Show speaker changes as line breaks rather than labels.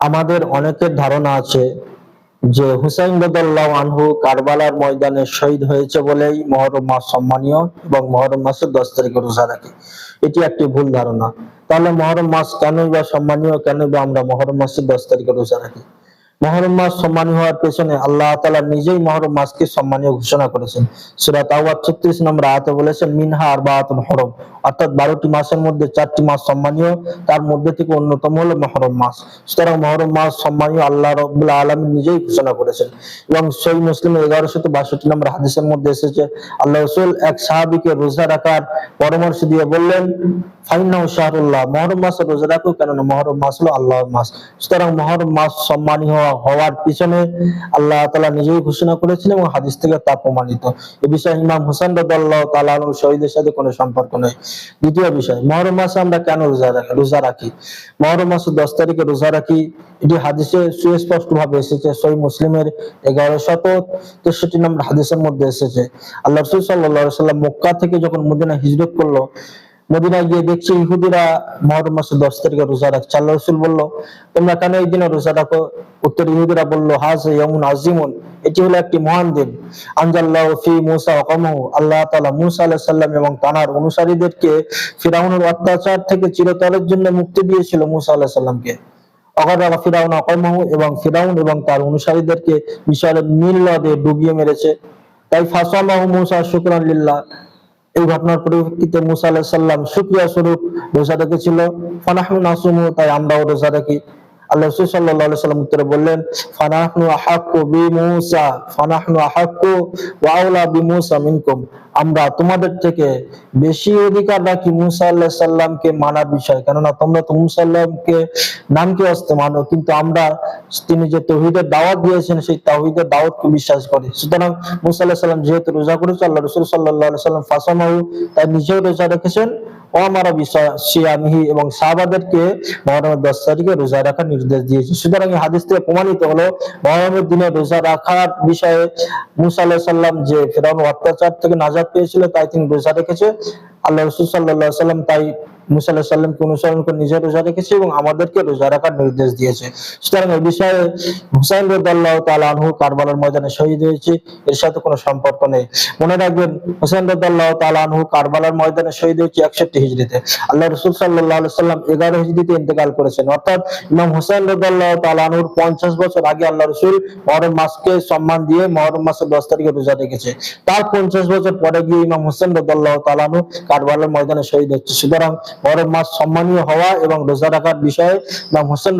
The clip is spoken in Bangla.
আমাদের অনেকের ধারণা আছে যে হুসাইন রাদিয়াল্লাহু আনহু কারবালার ময়দানে শহীদ হয়েছে বলেই মহরম মাস সম্মানীয় এবং মহরম মাসের দশ তারিখে রোজা রাখে। এটি একটি ভুল ধারণা। তাহলে মহরম মাস কেনই বা সম্মানীয়, কেনই বা আমরা মহরম মাসের দশ তারিখে রোজা রাখি? মহরম মাস সম্মানী হওয়ার পেছনে আল্লাহ তাআলা নিজেই মহরম মাসকে সম্মানীয় ঘোষণা করেছেন। সূরা তাওবা 36 নম্বর আয়াতে বলেছেন, মিনহা আর আরবাআতুন হরম। অর্থাৎ 12টি মাসের মধ্যে চারটি মাস সম্মানীয়, তার মধ্যে থেকে অন্যতম হলো মহরম মাস। সুতরাং মহরম মাস সম্মানীয় আল্লাহ রাব্বুল আলামিন নিজেই ঘোষণা করেছেন। এবং সহিহ মুসলিমের 1162 নম্বর হাদিসের মধ্যে এসেছে, আল্লাহ রাসূল এক সাহাবীকে রোজা রাখার পরামর্শ দিয়ে বললেন ফাইনাউ শাহরুল্লাহ, মহরম মাসে রোজা রাখো কেননা মহরম মাস হলো আল্লাহর মাস। সুতরাং মহরম মাস সম্মানী হওয়া হওয়ার পিছনে আল্লাহ তাআলা নিজেই ঘোষণা করেছেন এবং হাদিস থেকে তা প্রমাণিত। এ বিষয়ে ইমাম হোসেন রাদিয়াল্লাহু তাআলা আনহু শহীদের সাথে কোনো সম্পর্ক নেই। দ্বিতীয় বিষয়, মহরম মাসে আমরা কেন রোজা রাখি? রোজা রাখি। মহরম মাসের দশ তারিখে রোজা রাখি। এটি হাদিসে সুস্পষ্ট ভাবে এসেছে, সহি মুসলিমের এগারো শত তেষট্টি নম্বর হাদিসের মধ্যে এসেছে। আল্লাহ রসুল সাল্লাহ সাল্লাম মক্কা থেকে যখন মদিনা হিজরত করল মদিনায় গিয়ে দেখছি ইহুদিরা মহরম মাসে দশ তারিখে রোজা রাখছে। আল্লাহ রসুল বলল, তোমরা কেন এই দিনে রোজা রাখো? উত্তর ইহুদিরা বলল, হাজ ইয়ামুন আজিমুন এটি হলো একটি মহান দিন। আনজাল্লাহ ফি মুসা আল্লাহ তাআলা মুসা আলাইহিস সালাম এবং তানার অনুসারীদেরকে ফিরাউনের অত্যাচার থেকে চিরতরের জন্য মুক্তি দিয়েছিল মুসা আলাইহিস সালামকে। অগরা ফিরাউন এবং ফিরাউন এবং তার অনুসারীদেরকে বিশাল নীল নদে ডুবিয়ে মেরেছে। তাই ফাসামাহু মুসা শুকরান লিল্লাহ। এই ঘটনার পরিপ্রেক্ষিতে মুসা আলাহ সাল্লাম শুকরিয়া স্বরূপ রোজা রেখেছিল। ফানাহনু নাসুমু, তাই আমরাও রোজা রাখি। আল্লাহ রাসূল আলাইহি সাল্লাম উত্তরে বললেন, ফানাহনু আহাক্কু বিমূসা ফানাহনু আহাক্কু ওয়া আওলা বিমূসা মিনকুম। আমরা তোমাদের থেকে বেশি অধিকার রাখি মুসা আল্লাহ সাল্লামকে মানার বিষয়। কেননা তোমরা তো মুসা আল্লাহকে নামকে আসতে মানো, কিন্তু আমরা তিনি যে তৌহিদের দাওয়াত দিয়েছেন, সেই তৌহিদের দাওয়াতকে বিশ্বাস করি। সুতরাং মুসা আল্লাহ সাল্লাম যেহেতু রোজা করেছে, আল্লাহ রসুল সাল্লাহ সাল্লাম ফাসামাহু তাই নিজেও রোজা রেখেছেন ও বিষয় সিয়ামিহি এবং সাহাবাদেরকে মহরমের দশ তারিখে রোজা রাখার নির্দেশ দিয়েছে। সুতরাং এই হাদিস থেকে প্রমাণিত হলো মহরমের দিনে রোজা রাখার বিষয়ে মুসা আল্লাহ সাল্লাম যে ফেরাউন অত্যাচার থেকে নাজাদ পেয়েছিল, তাই তিনি রোজা রেখেছে। আল্লাহ রসুল সাল্লাহ সাল্লাম তাই মুসা আল্লাহ সাল্লামকে অনুসরণ করে নিজে রোজা রেখেছে এবং আমাদেরকে রোজা রাখার নির্দেশ দিয়েছে। সুতরাং এই বিষয়ে হুসাইন রদাল্লাহ তাল কারবালার ময়দানে শহীদ হয়েছে। এর সাথে কোনো সম্পর্ক নেই। মনে রাখবেন, হুসাইন রদাল্লাহ তাল কারবালার ময়দানে শহীদ হয়েছে একষট্টি হিজড়িতে। আল্লাহ রসুল সাল্লাহ সাল্লাম এগারো হিজড়িতে ইন্তেকাল করেছেন। অর্থাৎ ইমাম হুসাইন রদাল্লাহ তাল আনহুর পঞ্চাশ বছর আগে আল্লাহ রসুল মহরম মাসকে সম্মান দিয়ে মহরম মাসের দশ তারিখে রোজা রেখেছে। তার পঞ্চাশ বছর পরে গিয়ে ইমাম হোসেন রদাল্লাহ তালানু কারবালার ময়দানে শহীদ হচ্ছে সুতরাং মহরম মাস সম্মানীয় হওয়া এবং রোজা রাখার বিষয়ে ইমাম হোসেন